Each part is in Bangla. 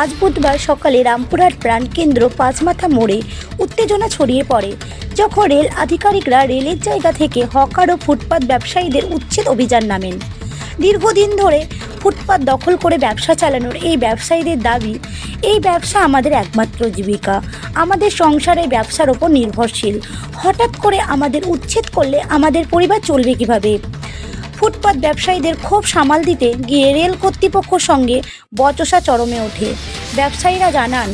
আজ বুধবার সকালে রামপুরহাট প্রাণকেন্দ্র পাঁচমাথা মোড়ে উত্তেজনা ছড়িয়ে পড়ে, যখন রেল আধিকারিকরা রেলের জায়গা থেকে হকার ও ফুটপাত ব্যবসায়ীদের উচ্ছেদ অভিযান নামেন। দীর্ঘদিন ধরে ফুটপাত দখল করে ব্যবসা চালানোর এই ব্যবসায়ীদের দাবি, এই ব্যবসা আমাদের একমাত্র জীবিকা। আমাদের সংসার ব্যবসার ওপর নির্ভরশীল। হঠাৎ করে আমাদের উচ্ছেদ করলে আমাদের পরিবার চলবে কীভাবে? ফুটপাত ব্যবসায়ীদের ক্ষোভ সামাল দিতে গিয়ে রেল কর্তৃপক্ষ সঙ্গে বচসা চরমে ওঠে। ব্যবসায়ীরা জানান,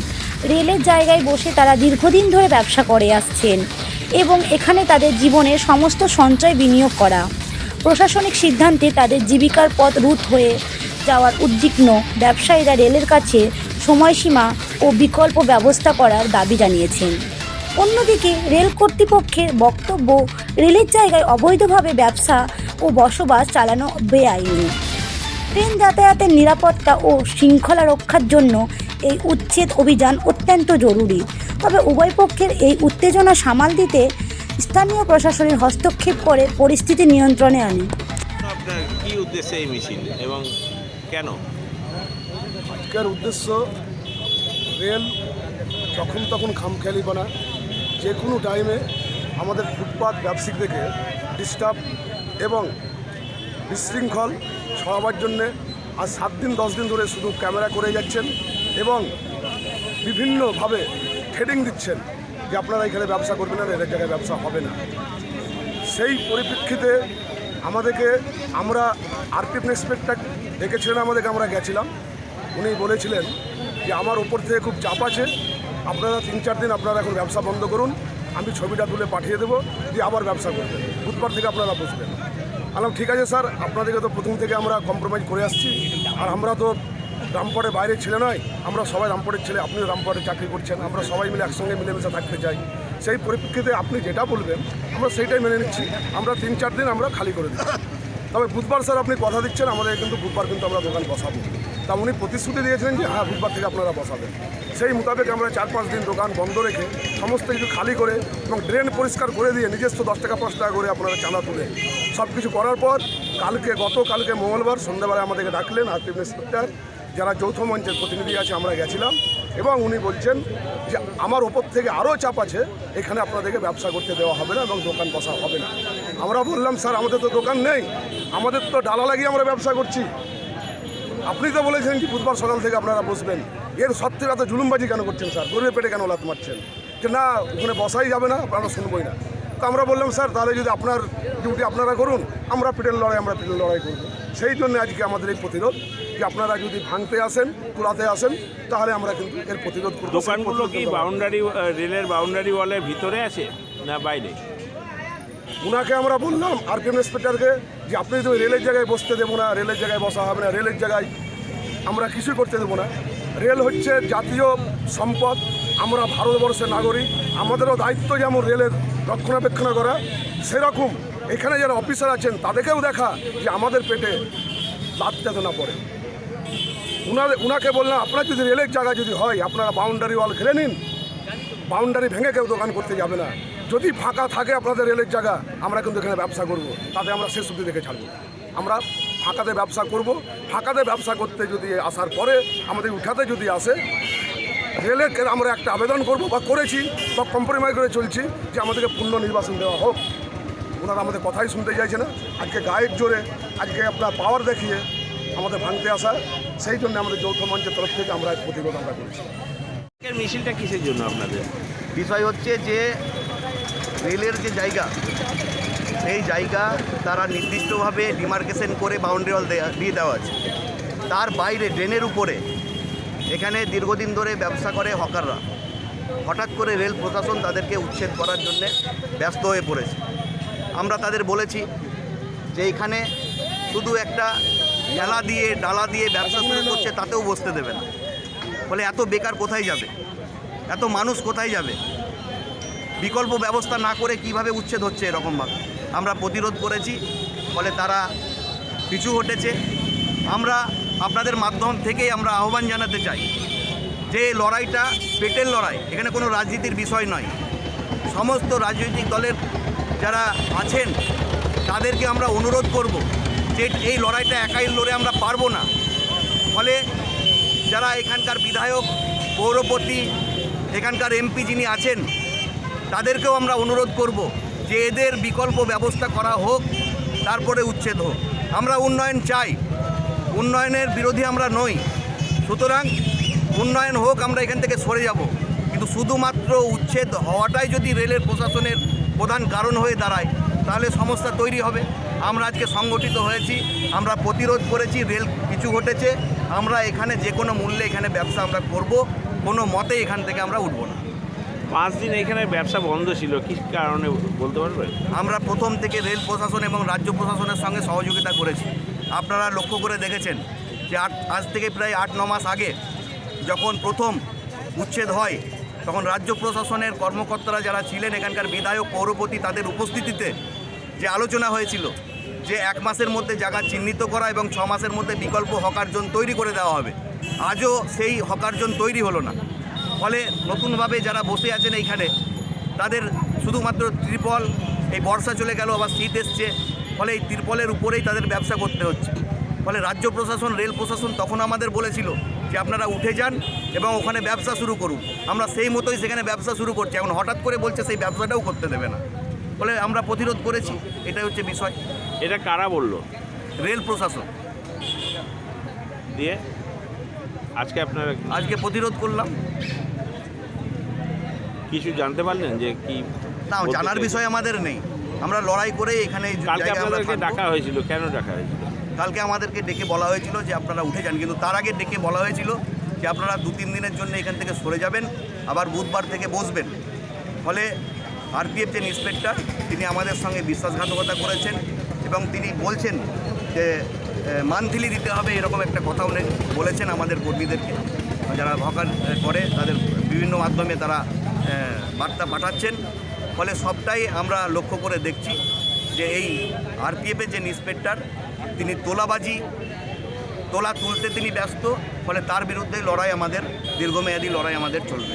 রেলের জায়গায় বসে তারা দীর্ঘদিন ধরে ব্যবসা করে আসছেন এবং এখানে তাদের জীবনের সমস্ত সঞ্চয় বিনিয়োগ করা। প্রশাসনিক সিদ্ধান্তে তাদের জীবিকার পথ রুট হয়ে যাওয়ার উদ্বিগ্ন ব্যবসায়ীরা রেলের কাছে সময়সীমা ও বিকল্প ব্যবস্থা করার দাবি জানিয়েছেন। অন্যদিকে রেল কর্তৃপক্ষের বক্তব্য, রেলের জায়গায় অবৈধভাবে ব্যবসা ও বসবাস চালানো বেআইনি। ট্রেন যাতায়াতের নিরাপত্তা ও শৃঙ্খলা রক্ষার জন্য এই উচ্ছেদ অভিযান অত্যন্ত জরুরি। তবে উভয় পক্ষের এই উত্তেজনা সামাল দিতে স্থানীয় প্রশাসনের হস্তক্ষেপ করে পরিস্থিতি নিয়ন্ত্রণে আনে। আপনার কি উদ্দেশ্যে এই মিছিল এবং কেন? আজকের উদ্দেশ্য রেল যখন তখন খামখেয়ালি বানা যে কোনো টাইমে আমাদের ফুটপাত ব্যবসায়িকদেরকে ডিস্টার্ব এবং বিশৃঙ্খল ছড়াবার জন্যে আজ সাত দিন, দশ দিন ধরে শুধু ক্যামেরা করে যাচ্ছেন এবং বিভিন্নভাবে ট্রেডিং দিচ্ছেন যে আপনারা এখানে ব্যবসা করবেন না রেলের জায়গায় ব্যবসা হবে না। সেই পরিপ্রেক্ষিতে আমাদেরকে আমরা আরপিএফ ইন্সপেক্টর ডেকেছিলেন, আমাদেরকে আমরা গেছিলাম। উনি বলেছিলেন যে, আমার ওপর থেকে খুব চাপ আছে। আপনারা তিন চার দিন আপনারা এখন ব্যবসা বন্ধ করুন। আমি ছবিটা তুলে পাঠিয়ে দেবো, দিয়ে আবার ব্যবসা করবেন। বুধবার থেকে আপনারা বসবেন। বললাম ঠিক আছে স্যার, আপনাদেরকে তো প্রথম থেকে আমরা কম্প্রোমাইজ করে আসছি। আর আমরা তো রামপুরের বাইরে ছেলে নয়, আমরা সবাই রামপুরের ছেলে আপনি রামপুরে চাকরি করছেন, আমরা সবাই মিলে একসঙ্গে মিলেমিশে থাকতে চাই। সেই পরিপ্রেক্ষিতে আপনি যেটা বলবেন, আমরা সেইটাই মেনে নিচ্ছি, আমরা তিন চার দিন আমরা খালি করে দিচ্ছি। তবে বুধবার স্যার আপনি কথা দিচ্ছেন, আমাদের কিন্তু বুধবার কিন্তু আমরা দোকান বসাবো। তা উনি প্রতিশ্রুতি দিয়েছিলেন যে হ্যাঁ বুধবার থেকে আপনারা বসাবেন। সেই মোতাবেক আমরা চার পাঁচ দিন দোকান বন্ধ রেখে সমস্ত কিছু খালি করে এবং ড্রেন পরিষ্কার করে দিয়ে নিজস্ব দশ টাকা, পাঁচ টাকা করে আপনারা চাঁদা তুলে সব কিছু করার পর কালকে, গতকালকে মঙ্গলবার সন্ধ্যাবেলায় আমাদেরকে ডাকলেন আরপিএফ ইন্সপেক্টর যারা যৌথ মঞ্চের প্রতিনিধি আছে, আমরা গেছিলাম এবং উনি বলছেন যে, আমার ওপর থেকে আরও চাপ আছে, এখানে আপনাদেরকে ব্যবসা করতে দেওয়া হবে না এবং দোকান বসা হবে না। আমরা বললাম, স্যার, আমাদের তো দোকান নেই, আমাদের তো ডালা লাগিয়ে আমরা ব্যবসা করছি। আপনি তো বলেছেন কি বুধবার সকাল থেকে আপনারা বসবেন। এর সত্ত্বেও এত জুলুমবাজি কেন করছেন স্যার? গরিবের পেটে কেন লাত মারছেন? যে না ওখানে বসাই যাবে না আপনারা শুনবই না। তো আমরা বললাম স্যার তাহলে যদি আপনার ডিউটি আপনারা করুন আমরা পিটের লড়াই আমরা পিটের লড়াই করব। সেই জন্য আজকে আমাদের এই প্রতিরোধ যে আপনারা যদি ভাঙতে আসেন কুড়াতে আসেন তাহলে আমরা কিন্তু এর প্রতিরোধ করব। দোকানগুলো কি বাউন্ডারি রেলের বাউন্ডারি ওয়ালের ভিতরে আছে না বাইরে? ওনাকে আমরা বললাম আরপিএম ইন্সপেক্টরকে যে আপনি তো রেলের জায়গায় বসতে দেবো না, রেলের জায়গায় বসা হবে না, রেলের জায়গায় আমরা কিছুই করতে দেবো না। রেল হচ্ছে জাতীয় সম্পদ, আমরা ভারতবর্ষের নাগরিক, আমাদেরও দায়িত্ব যেমন রেলের রক্ষণাবেক্ষণ করা। সেরকম এখানে যারা অফিসার আছেন, তাদেরকেও দেখা যে আমাদের পেটে লাভ যাতে না পড়ে। উনার উনাকে বললাম, আপনার যদি রেলের জায়গা যদি হয়, আপনারা বাউন্ডারি ওয়াল ঘিরে নিন। বাউন্ডারি ভেঙে কেউ দোকান করতে যাবে না। যদি ফাঁকা থাকে আপনাদের রেলের জায়গা, আমরা কিন্তু এখানে ব্যবসা করব। তাতে আমরা শেষ অব্দি দেখে ছাড়বো। আমরা ফাঁকাতে ব্যবসা করব। ফাঁকাতে ব্যবসা করতে যদি আসার পরে আমাদের উঠাতে যদি আসে রেলের আমরা একটা আবেদন করব বা করেছি বা কম্প্রোমাইজ করে চলছি যে আমাদেরকে পূর্ণ নির্বাচন দেওয়া হোক। ওনারা আমাদের কথাই শুনতে চাইছে না। আজকে গায়ের জোরে, আজকে আপনার পাওয়ার দেখিয়ে আমাদের ভাঙতে আসা, সেই জন্য আমাদের যৌথ মঞ্চের তরফ থেকে আমরা প্রতিরোধ আমরা করেছি। মিছিলটা কিসের জন্য আপনাদের? বিষয় হচ্ছে যে রেলের যে জায়গা সেই জায়গা তারা নির্দিষ্টভাবে ডিমার্কেশন করে বাউন্ডারি ওয়াল দেয়া দেওয়া আছে। তার বাইরে ড্রেনের উপরে এখানে দীর্ঘদিন ধরে ব্যবসা করে হকাররা। হঠাৎ করে রেল প্রশাসন তাদেরকে উচ্ছেদ করার জন্য ব্যস্ত হয়ে পড়েছে। আমরা তাদের বলেছি যে এখানে শুধু একটা ডালা দিয়ে ডালা দিয়ে ব্যবসা শুরু করছে, তাতেও বসতে দেবে না। ফলে এত বেকার কোথায় যাবে? এত মানুষ কোথায় যাবে? বিকল্প ব্যবস্থা না করে কীভাবে উচ্ছেদ হচ্ছে এরকমভাবে? আমরা প্রতিরোধ করেছি, ফলে তারা পিছু হটেছে। আমরা আপনাদের মাধ্যম থেকেই আমরা আহ্বান জানাতে চাই যে লড়াইটা, পেটের লড়াই, এখানে কোনো রাজনীতির বিষয় নয়। সমস্ত রাজনৈতিক দলের যারা আছেন, তাদেরকে আমরা অনুরোধ করব যে এই লড়াইটা একাই লড়ে আমরা পারব না। ফলে যারা এখানকার বিধায়ক, পৌরপতি, এখানকার এমপি যিনি আছেন তাদেরকেও আমরা অনুরোধ করব যে এদের বিকল্প ব্যবস্থা করা হোক, তারপরে উচ্ছেদ হোক। আমরা উন্নয়ন চাই, উন্নয়নের বিরোধী আমরা নই। সুতরাং উন্নয়ন হোক, আমরা এখান থেকে সরে যাব। কিন্তু শুধুমাত্র উচ্ছেদ হওয়াটাই যদি রেলের প্রশাসনের প্রধান কারণ হয়ে দাঁড়ায়, তাহলে সমস্যা তৈরি হবে। আমরা আজকে সংগঠিত হয়েছি, আমরা প্রতিরোধ করেছি, রেল কিছু ঘটেছে। আমরা এখানে যে কোনো মূল্যে এখানে ব্যবসা আমরা করব, কোনো মতে এখান থেকে আমরা উঠব না। পাঁচ দিন এখানে ব্যবসা বন্ধ ছিল, কি কারণে বলতে পারবেন আমরা প্রথম থেকে রেল প্রশাসন এবং রাজ্য প্রশাসনের সঙ্গে সহযোগিতা করেছি। আপনারা লক্ষ্য করে দেখেছেন যে আট, আজ থেকে প্রায় আট, ন মাস আগে যখন প্রথম উচ্ছেদ হয়, তখন রাজ্য প্রশাসনের কর্মকর্তারা যারা ছিলেন এখানকার বিধায়ক, পৌরপতি তাদের উপস্থিতিতে যে আলোচনা হয়েছিল, যে এক মাসের মধ্যে জায়গা চিহ্নিত করা এবং ছ মাসের মধ্যে বিকল্প হকার জোন তৈরি করে দেওয়া হবে, আজও সেই হকার জোন তৈরি হলো না। ফলে নতুনভাবে যারা বসে আছেন এইখানে তাদের শুধুমাত্র ত্রিপল এই বর্ষা চলে গেল আবার শীত এসছে ফলে এই ত্রিপলের উপরেই তাদের ব্যবসা করতে হচ্ছে। ফলে রাজ্য প্রশাসন রেল প্রশাসন তখন আমাদের বলেছিল যে আপনারা উঠে যান এবং ওখানে ব্যবসা শুরু করুন। আমরা সেই মতোই সেখানে ব্যবসা শুরু করছি এখন হঠাৎ করে বলছে সেই ব্যবসাটাও করতে দেবে না। ফলে আমরা প্রতিরোধ করেছি এটাই হচ্ছে বিষয়। এটা কারা বলল? রেল প্রশাসন। দিয়ে? আজকে আপনারা আজকে প্রতিরোধ করলাম। কিছু জানতে পারলেন যে কি না জানার বিষয় আমাদের নেই। আমরা লড়াই করে এখানে কালকে আপনাদেরকে ডাকা হয়েছিল কেন ডাকা হয়েছিল? কালকে আমাদেরকে ডেকে বলা হয়েছিল যে আপনারা উঠে যান কিন্তু তার আগে ডেকে বলা হয়েছিল যে আপনারা দু তিন দিনের জন্য এখান থেকে সরে যাবেন আবার বুধবার থেকে বসবেন। ফলে আরপিএফ যে ইন্সপেক্টর তিনি আমাদের সঙ্গে বিশ্বাসঘাতকতা করেছেন এবং তিনি বলছেন যে মান্থলি দিতে হবে এরকম একটা কথা উনি বলেছেন আমাদের কর্মীদেরকে। যারা হকার করে তাদের বিভিন্ন মাধ্যমে তারা বার্তা পাঠাচ্ছেন। ফলে সবটাই আমরা লক্ষ্য করে দেখছি যে এই আরপিএফের যে ইন্সপেক্টর, তিনি তোলাবাজি, তোলা তুলতে তিনি ব্যস্ত, ফলে তার বিরুদ্ধে লড়াই আমাদের, দীর্ঘমেয়াদী লড়াই আমাদের চলবে।